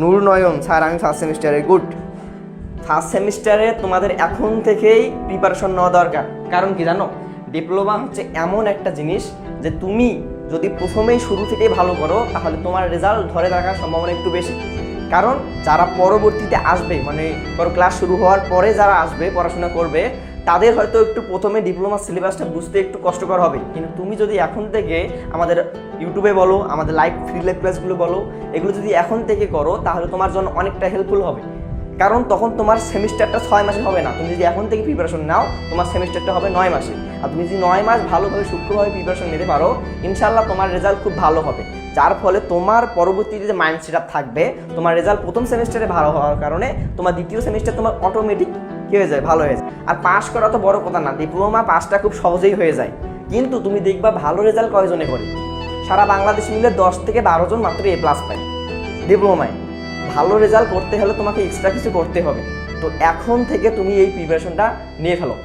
নূর Nayan, sir, আমি first সেমিস্টারে good first সেমিস্টারে তোমাদের এখন থেকেই প্রিপারেশন নেওয়া দরকার। কারণ কি জানো? ডিপ্লোমা হচ্ছে এমন একটা জিনিস যে তুমি যদি প্রথমেই শুরু থেকেই ভালো করো, তাহলে তোমার রেজাল্ট ধরে রাখার সম্ভাবনা একটু বেশি। কারণ যারা পরবর্তীতে আসবে মানে ধরো ক্লাস শুরু হওয়ার পরে যারা আসবে, পড়াশোনা করবে, তাদের হয়তো একটু প্রথমে ডিপ্লোমা সিলেবাসটা বুঝতে একটু কষ্টকর হবে। কিন্তু তুমি যদি এখন থেকে আমাদের ইউটিউবে বলো, আমাদের লাইভ ফ্রি লাইভ ক্লাসগুলো বলো, এগুলো যদি এখন থেকে করো, তাহলে তোমার জন্য অনেকটা হেল্পফুল হবে। কারণ তখন তোমার সেমিস্টারটা ছয় মাসে হবে না। তুমি যদি এখন থেকে প্রিপারেশন নাও, তোমার সেমিস্টারটা হবে নয় মাসে আর তুমি যদি নয় মাস ভালোভাবে, সূক্ষ্মভাবে প্রিপারেশন নিতে পারো ইনশাল্লাহ তোমার রেজাল্ট খুব ভালো হবে। যার ফলে তোমার পরবর্তীতে যে মাইন্ড সেট থাকবে, তোমার রেজাল্ট প্রথম সেমিস্টারে ভালো হওয়ার কারণে তোমার দ্বিতীয় সেমিস্টার তোমার অটোমেটিক হয়ে যায়, ভালো হয়ে যায়। আর পাস করা তো বড় কথা না ডিপ্লোমা পাসটা খুব সহজেই হয়ে যায়। কিন্তু তুমি দেখবা ভালো রেজাল্ট কয়জনে করে? সারা বাংলাদেশ মিলে দশ থেকে বারো জন মাত্র এ প্লাস পায় ডিপ্লোমায় ভালো রেজাল্ট করতে হলে তোমাকে এক্সট্রা কিছু করতে হবে। তো এখন থেকে তুমি এই প্রিপারেশনটা নিয়ে ফেলো।